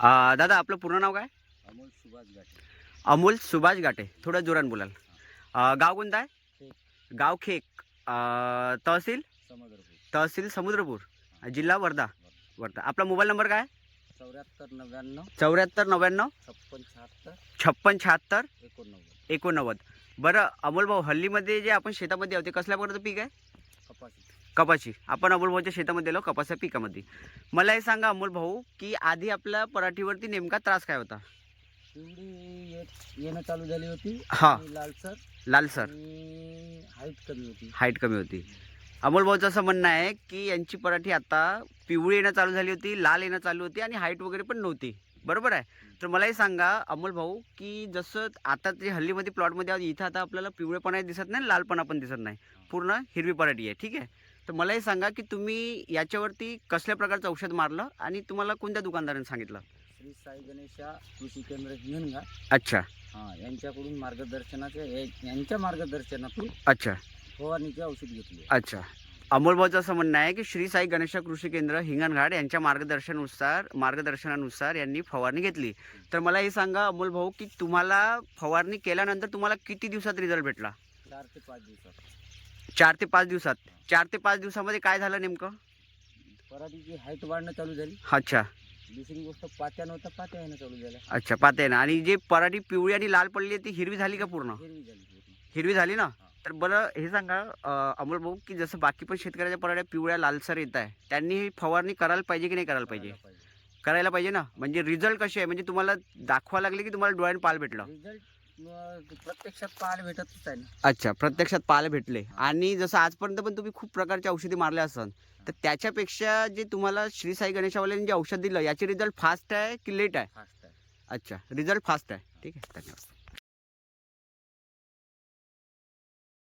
दादा आपलं पूर्ण नाव काय? अमोल सुभाष गाठे अमोल सुभाष गाटे थोडं जोरात बोलाल. गाव कोणतं आहे. गाव खेक. तहसील? तहसील समुद्रपूर. जिल्हा वर्धा. वर्धा. आपला मोबाईल नंबर काय? चौऱ्याहत्तर नव्याण्णव. चौऱ्याहत्तर नव्याण्णव. छप्पन शहात्तर. छप्पन शहात्तर. एकोणनव्वद. एकोणनव्वद. बरं अमोल भाऊ हल्लीमध्ये जे आपण शेतामध्ये होते कसल्या प्रकारचं पीक आहे? कपाशी. कपाशी. आपण अमोल भाऊच्या शेतामध्ये आलो कपाच्या पिकामध्ये. मला हे सांगा अमोल भाऊ की आधी आपल्या पराठीवरती नेमका त्रास काय होता? पिवळी येणं चालू झाली होती. हा. आणि लालसर लालसर आणि हाईट कमी होती. हाईट कमी होती. अमोल भाऊचं असं म्हणणं आहे की यांची पराठी आता पिवळी येणं चालू झाली होती लाल येणं चालू होती आणि हाईट वगैरे पण नव्हती. बरोबर आहे? तर मला हे सांगा अमोल भाऊ की जसं आता ते हल्लीमध्ये प्लॉटमध्ये इथं आता आपल्याला पिवळेपणा दिसत नाही लालपणा पण दिसत नाही. पूर्ण हिरवी पराठी आहे ठीक आहे? तर मला हे सांगा की तुम्ही याच्यावरती कसल्या प्रकारचं औषध मारलं आणि तुम्हाला कोणत्या दुकानदाराने सांगितलं? श्री साई गणेशा कृषी केंद्र हिंगणगा अच्छा. हा यांच्याकडून मार्गदर्शनाच्या या- यांच्या मार्गदर्शनातून अच्छा. फवारणीचे औषध घेतले. अच्छा. अमोल भाऊचं असं म्हणणं आहे की श्री साई गणेश कृषी केंद्र हिंगणघाट यांच्या मार्गदर्शनानुसार मार्गदर्शनानुसार यांनी फवारणी घेतली. तर मला हे सांगा अमोल भाऊ की तुम्हाला फवारणी केल्यानंतर तुम्हाला किती दिवसात रिझल्ट भेटला? चार ते पाच दिवसात. चार ते पाच दिवसात. चार ते पाच दिवसामध्ये काय झालं नेमकं? पराठीची हाईट वाढणं चालू झाली. अच्छा. दुसरी गोष्ट पात्या नव्हत्या पात्या येणं चालू झाल्या अच्छा पाहते ना आणि जे पराठी पिवळी आणि लाल पडली आहे ती हिरवी झाली का पूर्ण? हिरवी झाली पूर्ण. हिरवी झाली ना? तर बरं हे सांगा अं, अमोल भाऊ की जसं बाकी पण शेतकऱ्याच्या पराठ्या पिवळ्या लालसर येत आहे त्यांनी ही फवारणी करायला पाहिजे की नाही करायला पाहिजे? करायला पाहिजे. करायला पाहिजे ना? म्हणजे रिझल्ट कसे आहे? म्हणजे तुम्हाला दाखवा लागले की तुम्हाला डोळ्याने पाल भेटलं? रिझल्ट प्रत्यक्षात पाहायला भेटतच आहे ना. अच्छा प्रत्यक्षात पाहायला भेटले. आणि जसं आजपर्यंत पण तुम्ही खूप प्रकारची औषधी मारल्या असन तर त्याच्यापेक्षा जे तुम्हाला श्री साई गणेशावाल्यांनी जे औषध दिलं याचे रिझल्ट फास्ट आहे की लेट आहे? फास्ट आहे. अच्छा रिझल्ट फास्ट आहे. ठीक आहे धन्यवाद.